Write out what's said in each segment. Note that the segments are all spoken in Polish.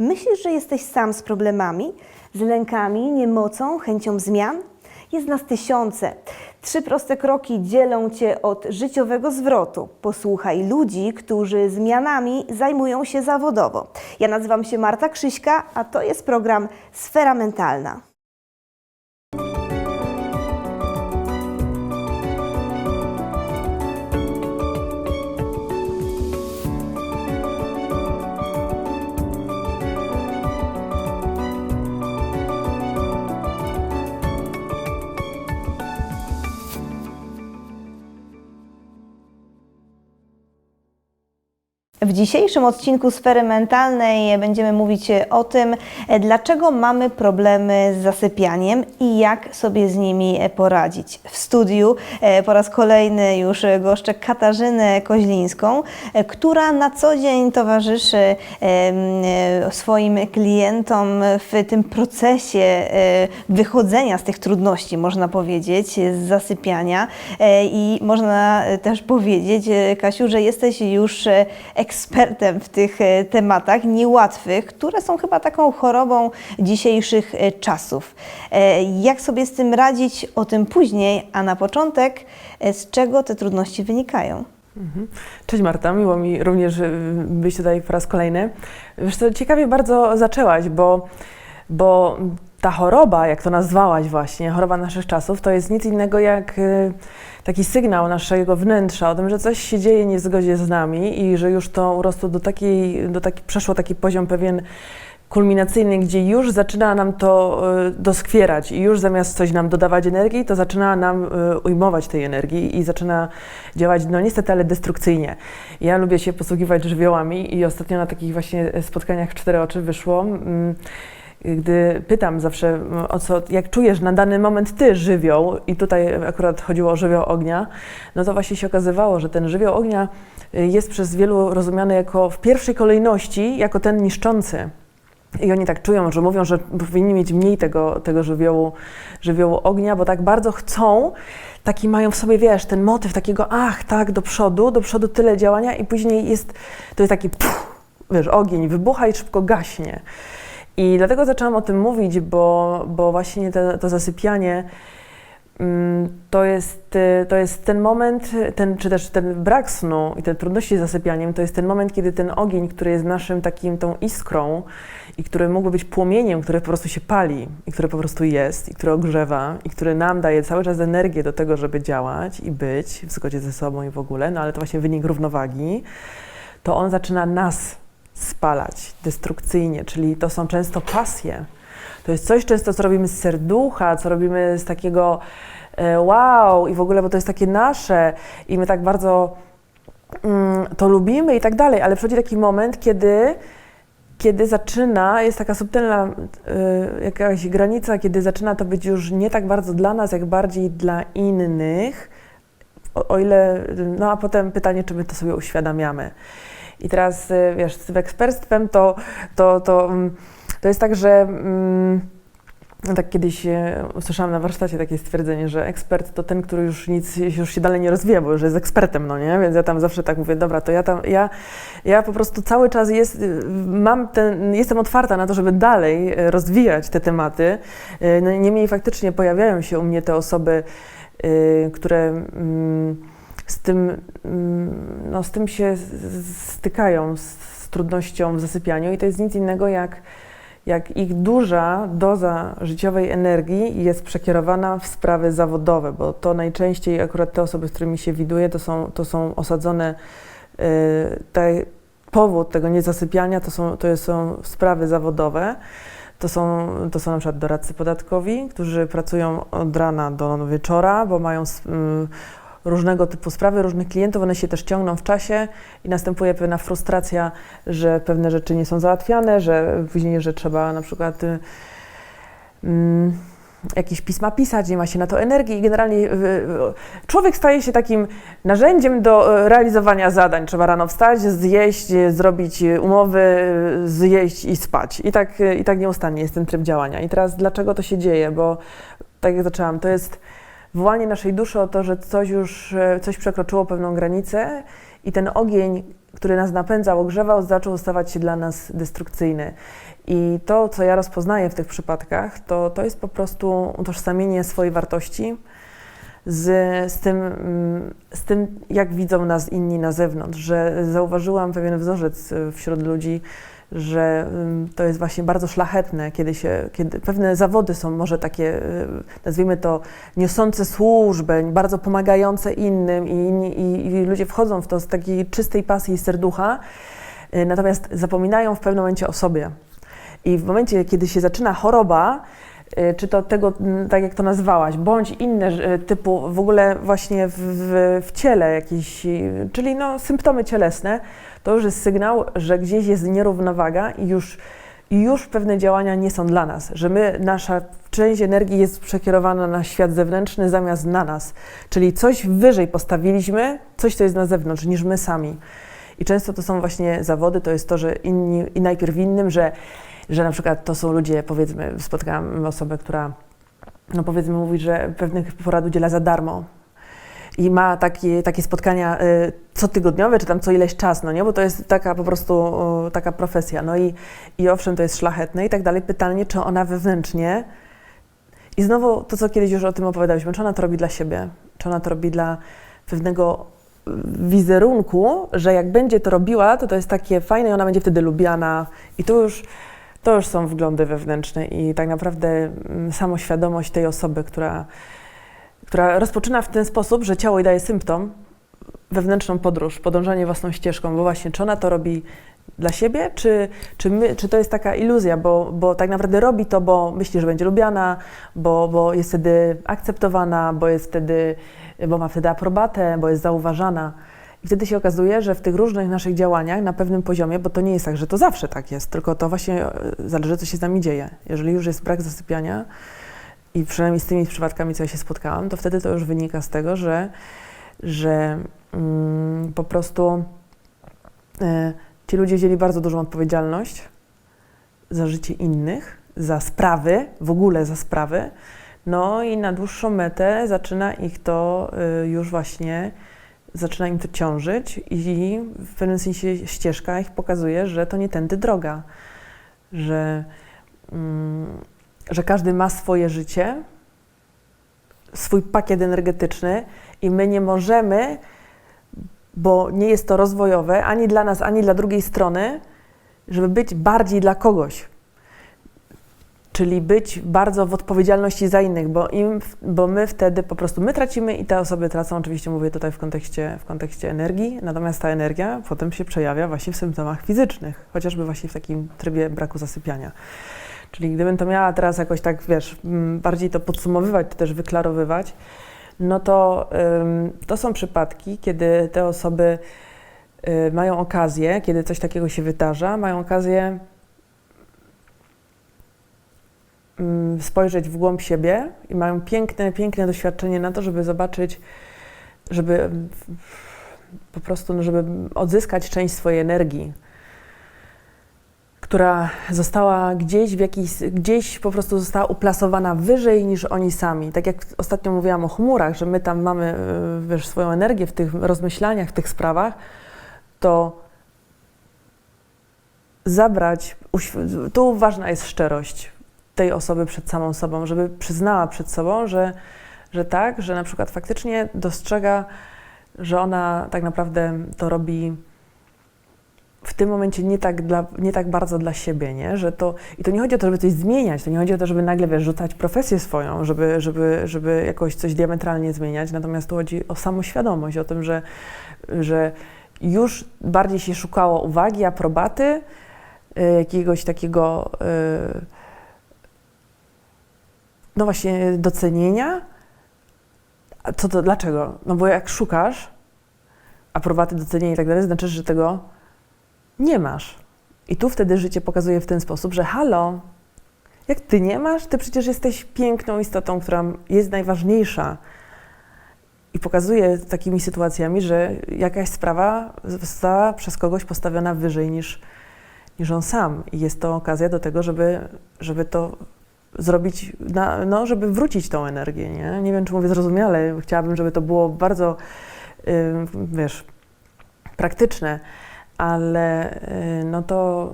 Myślisz, że jesteś sam z problemami, z lękami, niemocą, chęcią zmian? Jest nas tysiące. Trzy proste kroki dzielą Cię od życiowego zwrotu. Posłuchaj ludzi, którzy zmianami zajmują się zawodowo. Ja nazywam się Marta Krzyśka, a to jest program Sfera Mentalna. W dzisiejszym odcinku Sfery Mentalnej będziemy mówić o tym, dlaczego mamy problemy z zasypianiem i jak sobie z nimi poradzić. W studiu e, po raz kolejny już goszczę Katarzynę Koźlińską, e, która na co dzień towarzyszy e, swoim klientom w tym procesie wychodzenia z tych trudności, można powiedzieć, z zasypiania. I można też powiedzieć, Kasiu, że jesteś już e, ekspertem w tych e, tematach niełatwych, które są chyba taką chorobą dzisiejszych e, czasów. E, Jak sobie z tym radzić, o tym później, a na początek, z czego te trudności wynikają? Cześć Marta, miło mi również być tutaj po raz kolejny. Wiesz co, ciekawie bardzo zaczęłaś, bo, bo ta choroba, jak to nazwałaś właśnie, choroba naszych czasów, to jest nic innego jak taki sygnał naszego wnętrza o tym, że coś się dzieje nie w zgodzie z nami i że już to urosło do takiej, do taki, przeszło taki poziom pewien kulminacyjny, gdzie już zaczyna nam to y, doskwierać i już zamiast coś nam dodawać energii, to zaczyna nam y, ujmować tej energii i zaczyna działać, no niestety, ale destrukcyjnie. Ja lubię się posługiwać żywiołami i ostatnio na takich właśnie spotkaniach w cztery oczy wyszło, mm, gdy pytam zawsze o co, jak czujesz na dany moment ty żywioł i tutaj akurat chodziło o żywioł ognia, no to właśnie się okazywało, że ten żywioł ognia y, jest przez wielu rozumiany jako w pierwszej kolejności jako ten niszczący. I oni tak czują, że mówią, że powinni mieć mniej tego, tego żywiołu, żywiołu ognia, bo tak bardzo chcą, taki mają w sobie, wiesz, ten motyw takiego, ach, tak, do przodu, do przodu tyle działania i później jest, to jest taki, pff, wiesz, ogień wybucha i szybko gaśnie. I dlatego zaczęłam o tym mówić, bo, bo właśnie te, to zasypianie mm, to jest, y, to jest ten moment, ten, czy też ten brak snu i te trudności z zasypianiem, to jest ten moment, kiedy ten ogień, który jest naszym takim tą iskrą i który mógłby być płomieniem, który po prostu się pali i który po prostu jest i który ogrzewa i który nam daje cały czas energię do tego, żeby działać i być w zgodzie ze sobą i w ogóle, no ale to właśnie wynik równowagi, to on zaczyna nas spalać destrukcyjnie, czyli to są często pasje. To jest coś często, co robimy z serducha, co robimy z takiego e, wow i w ogóle, bo to jest takie nasze i my tak bardzo mm, to lubimy i tak dalej, ale przychodzi taki moment, kiedy, kiedy zaczyna, jest taka subtelna y, jakaś granica, kiedy zaczyna to być już nie tak bardzo dla nas, jak bardziej dla innych, o, o ile, no a potem pytanie, czy my to sobie uświadamiamy. I teraz, y, wiesz, z ekspertstwem to, to, to, mm, to jest tak, że mm, no tak kiedyś e, usłyszałam na warsztacie takie stwierdzenie, że ekspert to ten, który już nic, już się dalej nie rozwija, bo już jest ekspertem, no nie? Więc ja tam zawsze tak mówię, dobra, to ja tam, ja, ja po prostu cały czas jest, y, mam ten, jestem otwarta na to, żeby dalej rozwijać te tematy. No, niemniej faktycznie pojawiają się u mnie te osoby, y, które mm, z tym, mm, no, z tym się stykają, z, z trudnością w zasypianiu i to jest nic innego jak, jak ich duża doza życiowej energii jest przekierowana w sprawy zawodowe, bo to najczęściej akurat te osoby, z którymi się widuję, to są, to są osadzone, y, te, powód tego niezasypiania to są, to są sprawy zawodowe. To są, to są na przykład doradcy podatkowi, którzy pracują od rana do wieczora, bo mają ym, różnego typu sprawy, różnych klientów, one się też ciągną w czasie i następuje pewna frustracja, że pewne rzeczy nie są załatwiane, że później, że trzeba na przykład y, mm, jakieś pisma pisać, nie ma się na to energii i generalnie y, y, człowiek staje się takim narzędziem do realizowania zadań. Trzeba rano wstać, zjeść, zrobić umowy, zjeść i spać. I tak, I tak nieustannie jest ten tryb działania. I teraz dlaczego to się dzieje? Bo tak jak zaczęłam, to jest wołanie naszej duszy o to, że coś już, e, coś przekroczyło pewną granicę i ten ogień który nas napędzał, ogrzewał, zaczął stawać się dla nas destrukcyjny. I to, co ja rozpoznaję w tych przypadkach, to, to jest po prostu utożsamienie swojej wartości z, z, tym, mm, z tym, jak widzą nas inni na zewnątrz, że zauważyłam pewien wzorzec y, wśród ludzi, że to jest właśnie bardzo szlachetne, kiedy się, kiedy pewne zawody są może takie, y, nazwijmy to, niosące służbę, bardzo pomagające innym i, i, i ludzie wchodzą w to z takiej czystej pasji i serducha, y, natomiast zapominają w pewnym momencie o sobie. I w momencie, kiedy się zaczyna choroba, y, czy to tego, tak jak to nazwałaś, bądź inne typu w ogóle właśnie w, w, ciele jakieś, czyli no, symptomy cielesne, to już jest sygnał, że gdzieś jest nierównowaga i już, i już pewne działania nie są dla nas, że my, nasza część energii jest przekierowana na świat zewnętrzny zamiast na nas. Czyli coś wyżej postawiliśmy, coś, co jest na zewnątrz, niż my sami. I często to są właśnie zawody, to jest to, że inni, i najpierw innym, że, że na przykład to są ludzie, powiedzmy, spotkałam osobę, która, no powiedzmy, mówi, że pewnych porad udziela za darmo. I ma takie, takie spotkania y, cotygodniowe, czy tam co ileś czas, no nie? Bo to jest taka po prostu y, taka profesja. No i, i owszem, to jest szlachetne i tak dalej. Pytanie, czy ona wewnętrznie i znowu to, co kiedyś już o tym opowiadaliśmy, czy ona to robi dla siebie, czy ona to robi dla pewnego y, wizerunku, że jak będzie to robiła, to to jest takie fajne i ona będzie wtedy lubiana i tu już, to już są wglądy wewnętrzne i tak naprawdę mm, samoświadomość tej osoby, która, która rozpoczyna w ten sposób, że ciało jej daje symptom, wewnętrzną podróż, podążanie własną ścieżką, bo właśnie czy ona to robi dla siebie, czy, czy, my, czy to jest taka iluzja, bo, bo tak naprawdę robi to, bo myśli, że będzie lubiana, bo, bo jest wtedy akceptowana, bo jest wtedy, bo ma wtedy aprobatę, bo jest zauważana. I wtedy się okazuje, że w tych różnych naszych działaniach na pewnym poziomie, bo to nie jest tak, że to zawsze tak jest, tylko to właśnie e, zależy, co się z nami dzieje. Jeżeli już jest brak zasypiania, i przynajmniej z tymi przypadkami, co ja się spotkałam, to wtedy to już wynika z tego, że, że mm, po prostu e, ci ludzie wzięli bardzo dużą odpowiedzialność za życie innych, za sprawy, w ogóle za sprawy. No i na dłuższą metę zaczyna ich to y, już właśnie, zaczyna im to ciążyć i w pewnym sensie ścieżka ich pokazuje, że to nie tędy droga, że, mm, że każdy ma swoje życie, swój pakiet energetyczny i my nie możemy bo nie jest to rozwojowe ani dla nas, ani dla drugiej strony, żeby być bardziej dla kogoś. Czyli być bardzo w odpowiedzialności za innych, bo, im, bo my wtedy po prostu my tracimy i te osoby tracą. Oczywiście mówię tutaj w kontekście, w kontekście energii, natomiast ta energia potem się przejawia właśnie w symptomach fizycznych, chociażby właśnie w takim trybie braku zasypiania. Czyli gdybym to miała teraz jakoś tak, wiesz, mm, bardziej to podsumowywać, to też wyklarowywać, no to to są przypadki, kiedy te osoby y, mają okazję, kiedy coś takiego się wydarza, mają okazję spojrzeć w głąb siebie i mają piękne, piękne doświadczenie na to, żeby zobaczyć, żeby po prostu, no, żeby odzyskać część swojej energii która została gdzieś w jakiś, gdzieś po prostu została uplasowana wyżej niż oni sami. Tak jak ostatnio mówiłam o chmurach, że my tam mamy y, wiesz, swoją energię w tych rozmyślaniach, w tych sprawach, to zabrać, tu ważna jest szczerość tej osoby przed samą sobą, żeby przyznała przed sobą, że, że tak, że na przykład faktycznie dostrzega, że ona tak naprawdę to robi w tym momencie nie tak, dla, nie tak bardzo dla siebie, nie? Że to, I to nie chodzi o to, żeby coś zmieniać, to nie chodzi o to, żeby nagle wiesz, rzucać profesję swoją, żeby, żeby, żeby jakoś coś diametralnie zmieniać, natomiast tu chodzi o samoświadomość, o tym, że, że już bardziej się szukało uwagi, aprobaty, y, jakiegoś takiego, y, no właśnie, docenienia. A co to, dlaczego? No bo jak szukasz aprobaty, docenienia i tak dalej, znaczy, że tego nie masz. I tu wtedy życie pokazuje w ten sposób, że halo, jak ty nie masz, ty przecież jesteś piękną istotą, która jest najważniejsza. I pokazuje takimi sytuacjami, że jakaś sprawa została przez kogoś postawiona wyżej niż, niż on sam. I jest to okazja do tego, żeby, żeby to zrobić, na, no, żeby wrócić tą energię. Nie? nie wiem, czy mówię zrozumiale. Chciałabym, żeby to było bardzo, yy, wiesz, praktyczne ale y, no to,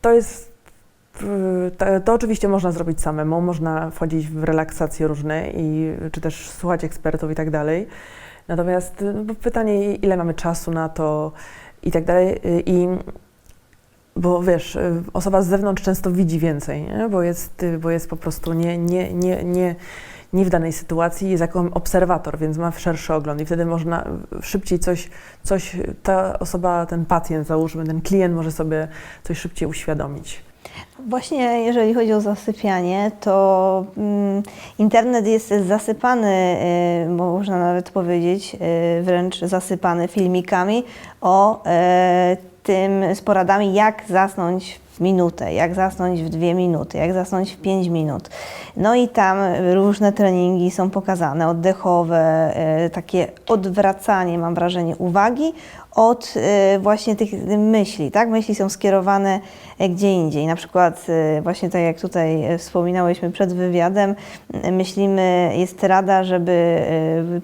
to jest, y, to, to oczywiście można zrobić samemu, można wchodzić w relaksacje różne i czy też słuchać ekspertów i tak dalej. Natomiast y, no, pytanie, ile mamy czasu na to i tak dalej. Y, I bo wiesz, y, osoba z zewnątrz często widzi więcej, nie? Bo, jest, y, bo jest po prostu nie, nie, nie, nie, nie w danej sytuacji, jest jako obserwator, więc ma szerszy ogląd i wtedy można szybciej coś, coś ta osoba, ten pacjent, załóżmy, ten klient może sobie coś szybciej uświadomić. Właśnie jeżeli chodzi o zasypianie, to mm, internet jest zasypany, y, można nawet powiedzieć, y, wręcz zasypany filmikami o y, tym z poradami, jak zasnąć w minutę, jak zasnąć w dwie minuty, jak zasnąć w pięć minut. No i tam różne treningi są pokazane, oddechowe, y, takie odwracanie, mam wrażenie, uwagi od y, właśnie tych myśli, tak? Myśli są skierowane e, gdzie indziej. Na przykład y, właśnie tak jak tutaj e, wspominałyśmy przed wywiadem, y, myślimy, jest rada, żeby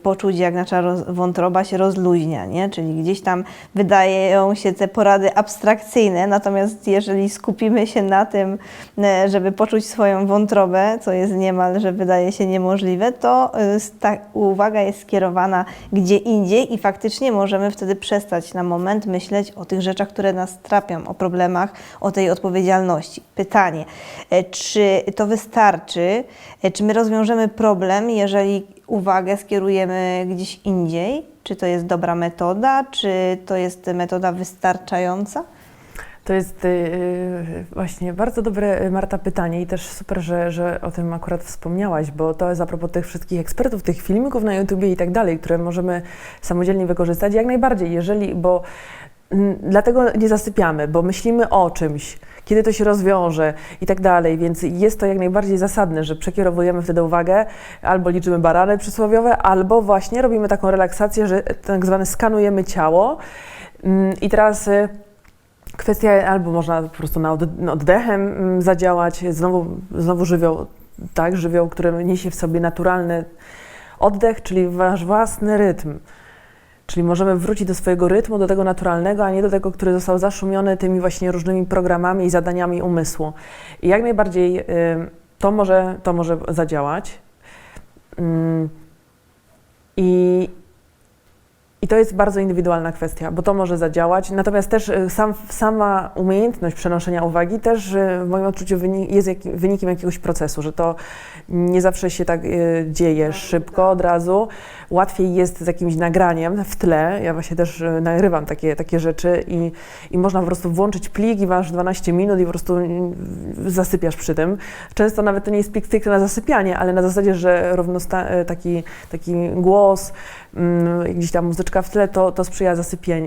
poczuć jak nasza wątroba się rozluźnia, nie? Czyli gdzieś tam wydają się te porady abstrakcyjne, natomiast jeżeli skupimy się na tym, e, żeby poczuć swoją wątrobę, co jest niemal, że wydaje się niemożliwe, to ta uwaga jest skierowana gdzie indziej i faktycznie możemy wtedy przestać na moment myśleć o tych rzeczach, które nas trapią, o problemach, o tej odpowiedzialności. Pytanie, e, czy to wystarczy, e, czy my rozwiążemy problem, jeżeli uwagę skierujemy gdzieś indziej? Czy to jest dobra metoda, czy to jest metoda wystarczająca? To jest yy, właśnie bardzo dobre, Marta, pytanie i też super, że, że o tym akurat wspomniałaś, bo to jest a propos tych wszystkich ekspertów, tych filmików na YouTubie i tak dalej, które możemy samodzielnie wykorzystać, jak najbardziej, jeżeli, bo mm, dlatego nie zasypiamy, bo myślimy o czymś, kiedy to się rozwiąże i tak dalej, więc jest to jak najbardziej zasadne, że przekierowujemy wtedy uwagę, albo liczymy barany przysłowiowe, albo właśnie robimy taką relaksację, że tak zwane skanujemy ciało. Mm, I teraz y, kwestia, albo można po prostu na od- na oddechem mm, zadziałać, znowu, znowu żywioł, tak, żywioł, który niesie w sobie naturalny oddech, czyli wasz własny rytm. Czyli możemy wrócić do swojego rytmu, do tego naturalnego, a nie do tego, który został zaszumiony tymi właśnie różnymi programami i zadaniami umysłu. I jak najbardziej y, to może, to może zadziałać. Ym, I, I to jest bardzo indywidualna kwestia, bo to może zadziałać. Natomiast też y, sam, sama umiejętność przenoszenia uwagi też y, w moim odczuciu wyni- jest jak, wynikiem jakiegoś procesu, że to nie zawsze się tak y, dzieje szybko, od razu. Łatwiej jest z jakimś nagraniem w tle. Ja właśnie też y, nagrywam takie, takie rzeczy i, i można po prostu włączyć plik i masz 12 minut i po prostu y, zasypiasz przy tym. Często nawet to nie jest plik stricte na zasypianie, ale na zasadzie, że równosta- taki, taki głos, mm, gdzieś tam muzyczka w tle, to, to sprzyja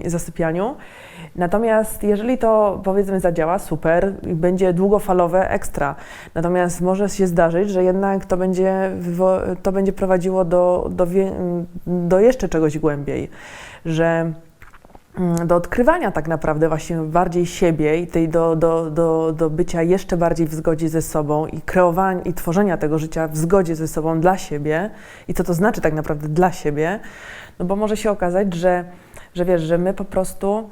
zasypianiu. Natomiast jeżeli to powiedzmy zadziała, super, będzie długofalowe, ekstra. Natomiast może się zdarzyć, że jednak to będzie, to będzie prowadziło do, do, do jeszcze czegoś głębiej, że mm, do odkrywania tak naprawdę właśnie bardziej siebie i tej do, do, do, do bycia jeszcze bardziej w zgodzie ze sobą i kreowania i tworzenia tego życia w zgodzie ze sobą dla siebie i co to znaczy tak naprawdę dla siebie, no bo może się okazać, że, że wiesz, że my po prostu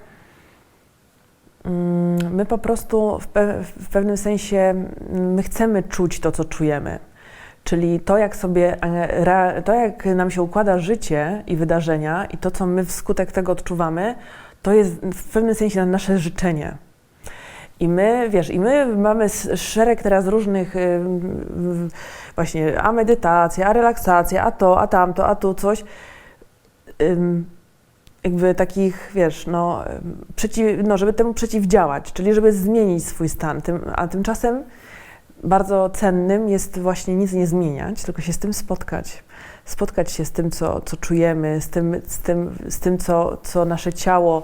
mm, my po prostu w, pe- w pewnym sensie mm, my chcemy czuć to, co czujemy. Czyli to jak, sobie, e, to, jak nam się układa życie i wydarzenia, i to, co my wskutek tego odczuwamy, to jest w pewnym sensie nasze życzenie. I my, wiesz, i my mamy szereg teraz różnych, y, właśnie, a medytacja, a relaksacja, a to, a tamto, a tu coś. Jakby takich, wiesz, no, przeciw, no, żeby temu przeciwdziałać, czyli żeby zmienić swój stan. A tymczasem bardzo cennym jest właśnie nic nie zmieniać, tylko się z tym spotkać. Spotkać się z tym, co, co czujemy, z tym, z tym, z tym co, co nasze ciało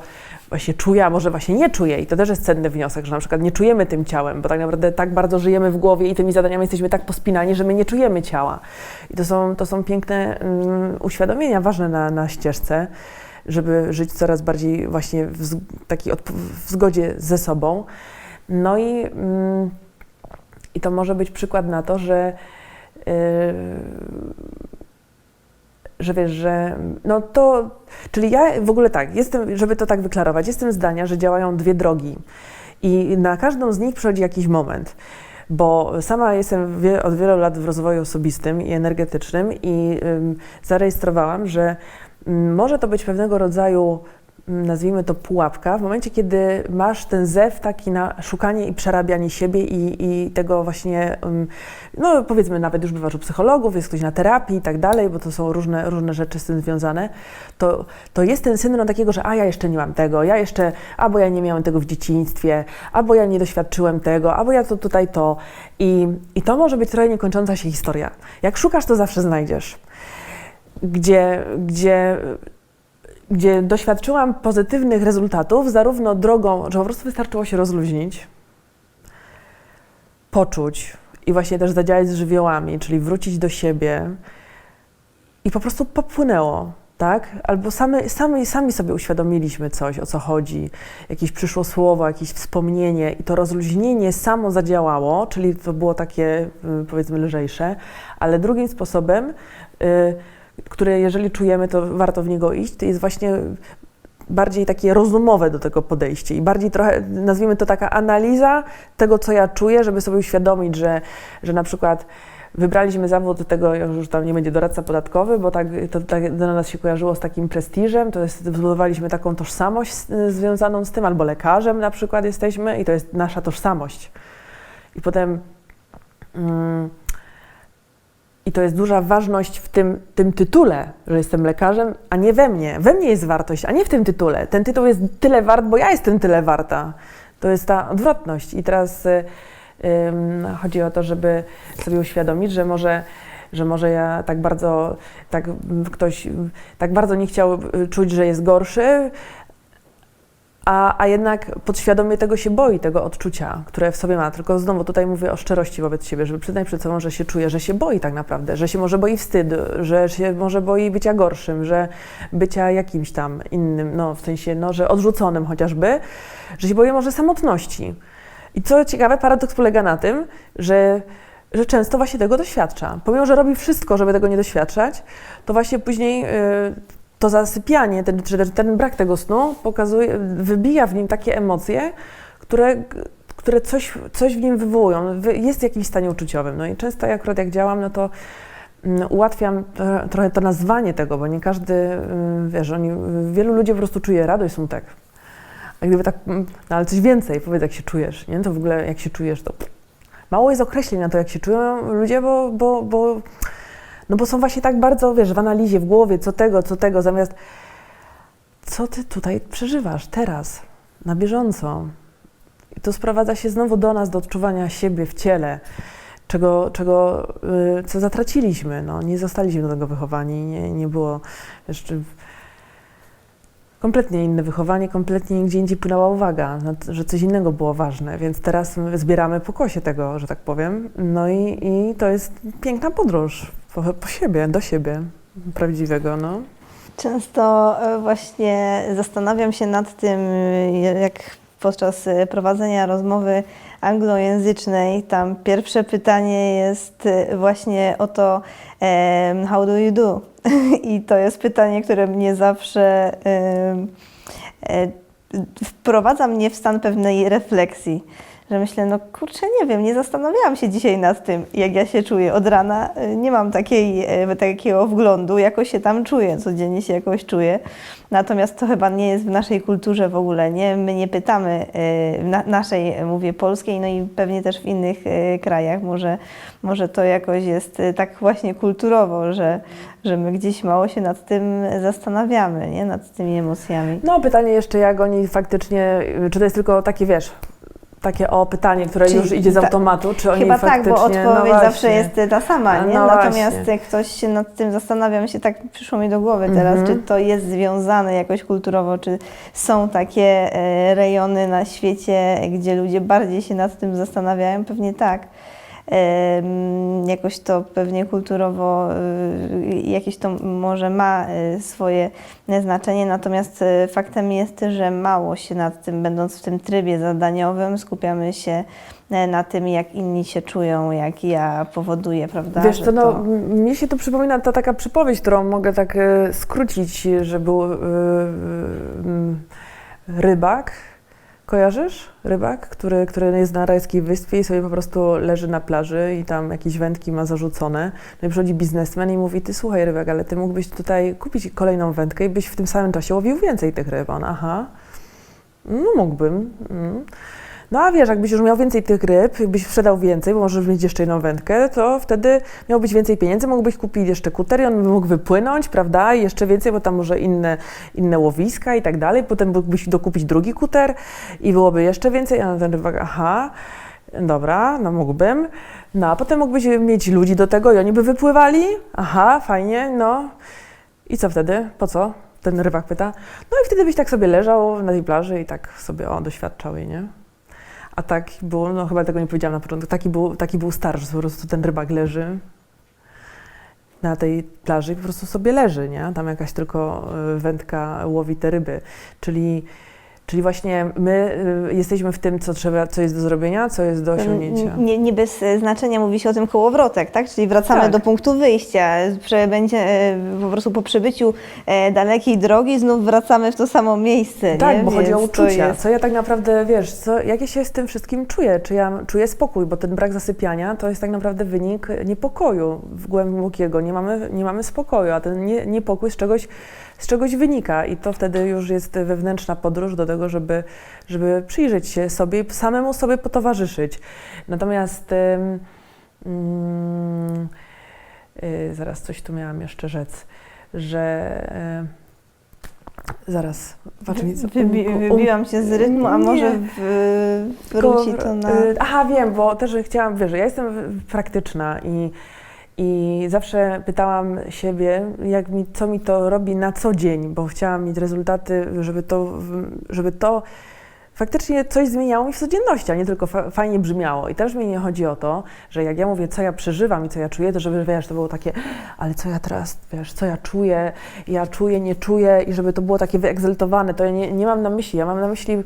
właśnie czuje, a może właśnie nie czuje. I to też jest cenny wniosek, że na przykład nie czujemy tym ciałem, bo tak naprawdę tak bardzo żyjemy w głowie i tymi zadaniami jesteśmy tak pospinani, że my nie czujemy ciała. I to są, to są piękne mm, uświadomienia, ważne na, na ścieżce, żeby żyć coraz bardziej właśnie w, odp- w zgodzie ze sobą. No i, mm, i to może być przykład na to, że, yy, że wiesz, że no to, czyli ja w ogóle tak, jestem, żeby to tak wyklarować, jestem zdania, że działają dwie drogi i na każdą z nich przychodzi jakiś moment. Bo sama jestem wie, od wielu lat w rozwoju osobistym i energetycznym i zarejestrowałam, że ym, może to być pewnego rodzaju mm, nazwijmy to pułapka, w momencie, kiedy masz ten zew taki na szukanie i przerabianie siebie i, i tego właśnie, no powiedzmy nawet już bywasz u psychologów, jest ktoś na terapii i tak dalej, bo to są różne, różne rzeczy z tym związane, to, to jest ten syndrom takiego, że a ja jeszcze nie mam tego, ja jeszcze, albo ja nie miałem tego w dzieciństwie, albo ja nie doświadczyłem tego, albo ja to tutaj to. I, i to może być trochę niekończąca się historia. Jak szukasz, to zawsze znajdziesz. Gdzie, gdzie gdzie doświadczyłam pozytywnych rezultatów, zarówno drogą, że po prostu wystarczyło się rozluźnić, poczuć i właśnie też zadziałać z żywiołami, czyli wrócić do siebie i po prostu popłynęło, tak? Albo sami, sami, sami sobie uświadomiliśmy coś, o co chodzi, jakieś przyszło słowo, jakieś wspomnienie i to rozluźnienie samo zadziałało, czyli to było takie y, powiedzmy lżejsze, ale drugim sposobem y, które jeżeli czujemy, to warto w niego iść, to jest właśnie bardziej takie rozumowe do tego podejście i bardziej trochę, nazwijmy to taka analiza tego, co ja czuję, żeby sobie uświadomić, że, że na przykład wybraliśmy zawód tego, już tam nie będzie doradca podatkowy, bo tak, to tak do nas się kojarzyło z takim prestiżem, to jest, zbudowaliśmy taką tożsamość związaną z tym, albo lekarzem na przykład jesteśmy i to jest nasza tożsamość. I potem... Mm, i to jest duża ważność w tym, tym tytule, że jestem lekarzem, a nie we mnie. We mnie jest wartość, a nie w tym tytule. Ten tytuł jest tyle wart, bo ja jestem tyle warta. To jest ta odwrotność. I teraz y, ym, chodzi o to, żeby sobie uświadomić, że może, że może ja tak bardzo, tak ktoś tak bardzo nie chciał y, czuć, że jest gorszy, a, a jednak podświadomie tego się boi, tego odczucia, które w sobie ma. Tylko znowu tutaj mówię o szczerości wobec siebie, żeby przyznać przed sobą, że się czuje, że się boi tak naprawdę, że się może boi wstydu, że się może boi bycia gorszym, że bycia jakimś tam innym, no w sensie, no, że odrzuconym chociażby, że się boi może samotności. I co ciekawe, paradoks polega na tym, że że często właśnie tego doświadcza. Pomimo, że robi wszystko, żeby tego nie doświadczać, to właśnie później yy, to zasypianie, ten, ten brak tego snu pokazuje, wybija w nim takie emocje, które, które coś, coś w nim wywołują. Jest w jakimś stanie uczuciowym. No i często jak, akurat jak działam, no to mm, ułatwiam trochę to nazwanie tego, bo nie każdy, mm, wiesz, oni, wielu ludzi po prostu czuje radość, smutek. A gdyby tak, mm, no ale coś więcej, powiedz jak się czujesz, nie? To w ogóle jak się czujesz, to mało jest określeń na to, jak się czują ludzie, bo, bo, bo no bo są właśnie tak bardzo, wiesz, w analizie, w głowie, co tego, co tego, zamiast co ty tutaj przeżywasz teraz, na bieżąco. I to sprowadza się znowu do nas, do odczuwania siebie w ciele, czego, czego yy, co zatraciliśmy. No, nie zostaliśmy do tego wychowani, nie, nie było jeszcze kompletnie inne wychowanie, kompletnie gdzie indziej płynęła uwaga, że coś innego było ważne, więc teraz zbieramy pokłosie tego, że tak powiem. No i, i to jest piękna podróż po, po siebie, do siebie prawdziwego, no. Często e, właśnie zastanawiam się nad tym, jak podczas e, prowadzenia rozmowy anglojęzycznej, tam pierwsze pytanie jest e, właśnie o to, how do you do? I to jest pytanie, które mnie zawsze wprowadza mnie w stan pewnej refleksji że myślę, no kurczę, nie wiem, nie zastanawiałam się dzisiaj nad tym, jak ja się czuję od rana. Nie mam takiej, e, takiego wglądu, jakoś się tam czuję, codziennie się jakoś czuję. Natomiast to chyba nie jest w naszej kulturze w ogóle, nie? My nie pytamy, e, w naszej, mówię, polskiej, no i pewnie też w innych krajach. Może, może to jakoś jest tak właśnie kulturowo, że, że my gdzieś mało się nad tym zastanawiamy, nie? Nad tymi emocjami. No pytanie jeszcze, jak oni faktycznie, czy to jest tylko takie, wiesz, takie o pytanie, które Czyli już idzie z automatu, czy oni Chyba tak, bo odpowiedź no zawsze jest ta sama, A nie? no Natomiast właśnie. jak ktoś się nad tym zastanawiam się, tak przyszło mi do głowy teraz, Mhm. czy to jest związane jakoś kulturowo, czy są takie e, rejony na świecie, gdzie ludzie bardziej się nad tym zastanawiają? Pewnie tak. Jakoś to pewnie kulturowo y, jakieś to może ma y, swoje znaczenie, natomiast y, faktem jest, że mało się nad tym, będąc w tym trybie zadaniowym, skupiamy się na tym, jak inni się czują, jak ja powoduję, prawda? Wiesz co, no, to- m- mnie się to przypomina ta taka przypowieść, którą mogę tak skrócić, że był mm, rybak, kojarzysz? Rybak, który, który jest na rajskiej wyspie i sobie po prostu leży na plaży i tam jakieś wędki ma zarzucone. No i przychodzi biznesmen i mówi, ty słuchaj rybak, ale ty mógłbyś tutaj kupić kolejną wędkę i byś w tym samym czasie łowił więcej tych ryb. On, aha, no mógłbym. Mm. No a wiesz, jakbyś już miał więcej tych ryb, jakbyś sprzedał więcej, bo możesz mieć jeszcze jedną wędkę, to wtedy miałbyś więcej pieniędzy, mógłbyś kupić jeszcze kuter i on by mógł wypłynąć, prawda, i jeszcze więcej, bo tam może inne, inne łowiska i tak dalej. Potem mógłbyś dokupić drugi kuter i byłoby jeszcze więcej, a ten rybak, aha, dobra, no mógłbym. No a potem mógłbyś mieć ludzi do tego i oni by wypływali, aha, fajnie, no. I co wtedy? Po co? Ten rybak pyta. No i wtedy byś tak sobie leżał na tej plaży i tak sobie o, doświadczał jej, nie? A tak było, no chyba tego nie powiedziałam na początku, taki był, taki był star, że po prostu ten rybak leży na tej plaży i po prostu sobie leży, nie? Tam jakaś tylko y, wędka łowi te ryby. Czyli, czyli właśnie my y, jesteśmy w tym, co trzeba, co jest do zrobienia, co jest do osiągnięcia. Nie, nie bez e, znaczenia mówi się o tym kołowrotek, tak? Czyli wracamy Tak. do punktu wyjścia. Będzie e, po prostu po przebyciu e, dalekiej drogi znów wracamy w to samo miejsce. Tak, nie? bo chodzi o Więc uczucia. jest- Co ja tak naprawdę, wiesz, co, jak ja się z tym wszystkim czuję? Czy ja czuję spokój? Bo ten brak zasypiania to jest tak naprawdę wynik niepokoju w głębokiego. Nie mamy, nie mamy spokoju, a ten nie, niepokój z czegoś, z czegoś wynika i to wtedy już jest wewnętrzna podróż do tego, żeby, żeby przyjrzeć się sobie i samemu sobie potowarzyszyć. Natomiast ym, ym, y, zaraz coś tu miałam jeszcze rzec, że y, zaraz, patrz mi co. Wybi um- wybiłam się z rytmu, a może w, wróci to na... Y, Aha, wiem, bo też chciałam, wiesz, ja jestem praktyczna i, i zawsze pytałam siebie, jak mi, co mi to robi na co dzień, bo chciałam mieć rezultaty, żeby to, żeby to faktycznie coś zmieniało mi w codzienności, a nie tylko fa- fajnie brzmiało. I też mi nie chodzi o to, że jak ja mówię, co ja przeżywam i co ja czuję, to żeby, wiesz, to było takie, ale co ja teraz, wiesz, co ja czuję, ja czuję, nie czuję? I żeby to było takie wyegzaltowane, to ja nie, nie mam na myśli, ja mam na myśli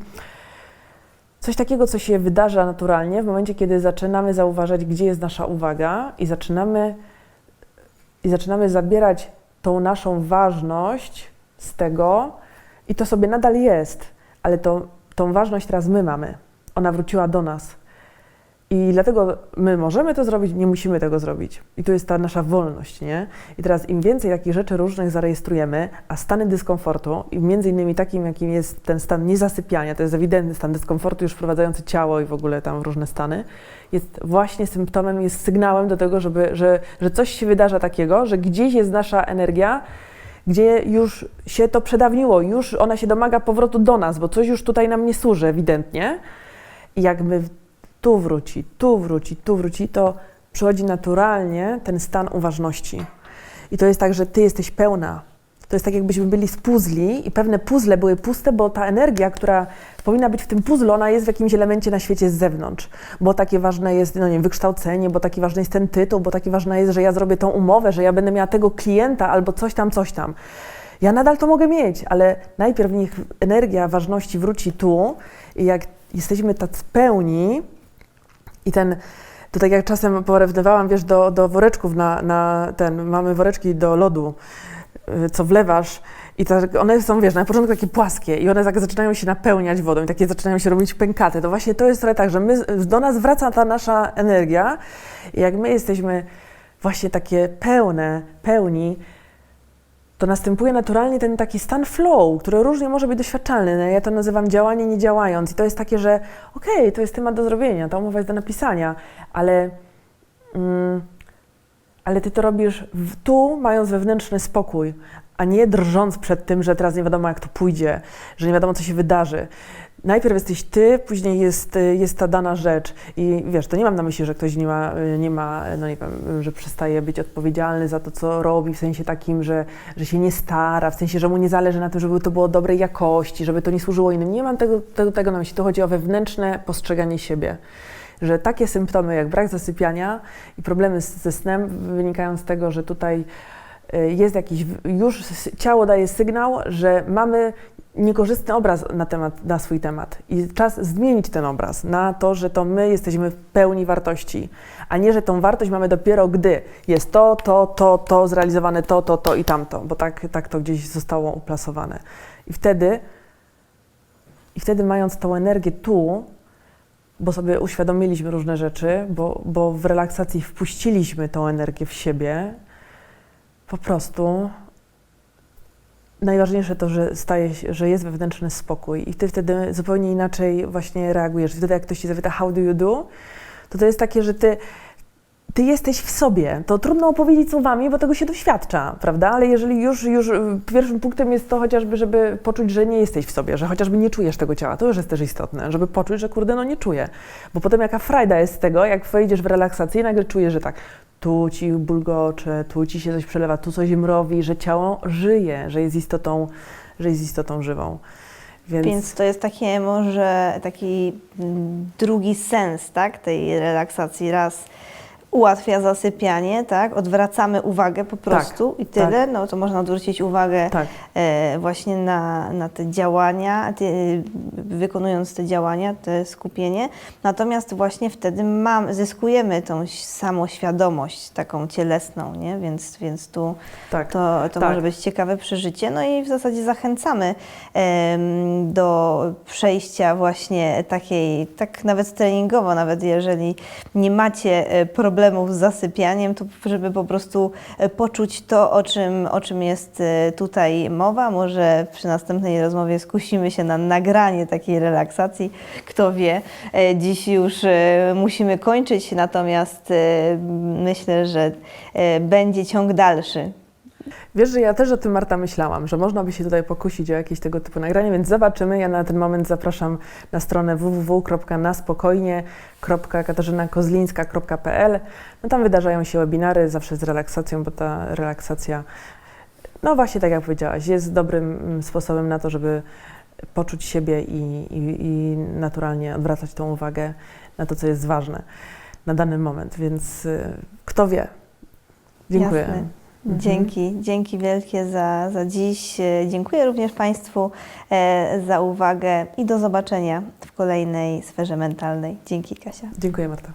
coś takiego, co się wydarza naturalnie w momencie, kiedy zaczynamy zauważać, gdzie jest nasza uwaga i zaczynamy, i zaczynamy zabierać tą naszą ważność z tego i to sobie nadal jest, ale to, tą ważność teraz my mamy. Ona wróciła do nas. I dlatego my możemy to zrobić, nie musimy tego zrobić. I tu jest ta nasza wolność, nie? I teraz im więcej takich rzeczy różnych zarejestrujemy, a stany dyskomfortu, i między innymi takim, jakim jest ten stan niezasypiania, to jest ewidentny stan dyskomfortu już wprowadzający ciało i w ogóle tam różne stany, jest właśnie symptomem, jest sygnałem do tego, żeby, że, że coś się wydarza takiego, że gdzieś jest nasza energia, gdzie już się to przedawniło, już ona się domaga powrotu do nas, bo coś już tutaj nam nie służy ewidentnie. I jak my tu wróci, tu wróci, tu wróci, to przychodzi naturalnie ten stan uważności. I to jest tak, że ty jesteś pełna. To jest tak, jakbyśmy byli z puzli i pewne puzzle były puste, bo ta energia, która powinna być w tym puzzle, ona jest w jakimś elemencie na świecie z zewnątrz. Bo takie ważne jest, no nie wiem, wykształcenie, bo taki ważny jest ten tytuł, bo taki ważne jest, że ja zrobię tą umowę, że ja będę miała tego klienta albo coś tam, coś tam. Ja nadal to mogę mieć, ale najpierw niech energia ważności wróci tu i jak jesteśmy tacy pełni, i ten, to tak jak czasem porównywałam, wiesz, do, do woreczków na, na ten, mamy woreczki do lodu, y, co wlewasz i tak one są, wiesz, na początku takie płaskie i one tak zaczynają się napełniać wodą i takie zaczynają się robić pękaty. To właśnie to jest trochę tak, że my, do nas wraca ta nasza energia i jak my jesteśmy właśnie takie pełne, pełni, to następuje naturalnie ten taki stan flow, który różnie może być doświadczalny. No, Ja to nazywam działanie nie działając. I to jest takie, że okej, to jest temat do zrobienia, ta umowa jest do napisania, ale, mm, ale ty to robisz w, tu, mając wewnętrzny spokój, a nie drżąc przed tym, że teraz nie wiadomo, jak to pójdzie, że nie wiadomo, co się wydarzy. Najpierw jesteś ty, później jest, jest ta dana rzecz. I wiesz, to nie mam na myśli, że ktoś nie ma, nie ma, no nie wiem, że przestaje być odpowiedzialny za to, co robi, w sensie takim, że, że się nie stara, w sensie, że mu nie zależy na tym, żeby to było dobrej jakości, żeby to nie służyło innym. Nie mam tego, tego, tego na myśli. Tu chodzi o wewnętrzne postrzeganie siebie. Że takie symptomy jak brak zasypiania i problemy z, ze snem wynikają z tego, że tutaj jest jakiś, już ciało daje sygnał, że mamy niekorzystny obraz na, temat, na swój temat i czas zmienić ten obraz na to, że to my jesteśmy w pełni wartości, a nie, że tą wartość mamy dopiero gdy jest to, to, to, to zrealizowane, to, to, to i tamto, bo tak, tak to gdzieś zostało uplasowane. I wtedy, i wtedy mając tą energię tu, bo sobie uświadomiliśmy różne rzeczy, bo, bo w relaksacji wpuściliśmy tą energię w siebie, po prostu najważniejsze to, że staje się, że jest wewnętrzny spokój i ty wtedy zupełnie inaczej właśnie reagujesz. Wtedy jak ktoś ci zapyta how do you do, to to jest takie, że ty ty jesteś w sobie. To trudno opowiedzieć słowami, bo tego się doświadcza, prawda? Ale jeżeli już, już y, pierwszym punktem jest to chociażby, żeby poczuć, że nie jesteś w sobie, że chociażby nie czujesz tego ciała, to już jest też istotne, żeby poczuć, że kurde, no nie czuję. Bo potem jaka frajda jest z tego, jak wejdziesz w relaksację i nagle czujesz, że tak, tu ci bulgocze, tu ci się coś przelewa, tu coś mrowi, że ciało żyje, że jest istotą, że jest istotą żywą. Więc, Więc to jest takie może taki mm, drugi sens tak, tej relaksacji. Raz ułatwia zasypianie, tak? odwracamy uwagę po prostu i tyle. No to można odwrócić uwagę tak, e, właśnie na, na te działania, te, wykonując te działania, te skupienie. Natomiast właśnie wtedy mam, zyskujemy tą samoświadomość taką cielesną, nie? Więc, więc tu tak. to, to Tak. może być ciekawe przeżycie. No i w zasadzie zachęcamy em, do przejścia właśnie takiej, tak nawet treningowo, nawet jeżeli nie macie e, problemów z zasypianiem, to żeby po prostu e, poczuć to, o czym, o czym jest e, tutaj mowa. Może przy następnej rozmowie skusimy się na nagranie takiej relaksacji. Kto wie, E, dziś już musimy kończyć, natomiast myślę, że będzie ciąg dalszy. Wiesz, że ja też o tym, Marta, myślałam, że można by się tutaj pokusić o jakieś tego typu nagranie, więc zobaczymy. Ja na ten moment zapraszam na stronę www.naspokojnie.katarzynakozlińska.pl. No tam wydarzają się webinary, zawsze z relaksacją, bo ta relaksacja, no właśnie tak jak powiedziałaś, jest dobrym mm, sposobem na to, żeby poczuć siebie i, i, i naturalnie odwracać tą uwagę na to, co jest ważne na dany moment, więc y, kto wie. Dziękuję. Jasne. Mhm. Dzięki, dzięki wielkie za, za dziś. Dziękuję również Państwu e, za uwagę i do zobaczenia w kolejnej sferze mentalnej. Dzięki Kasia. Dziękuję, Marta.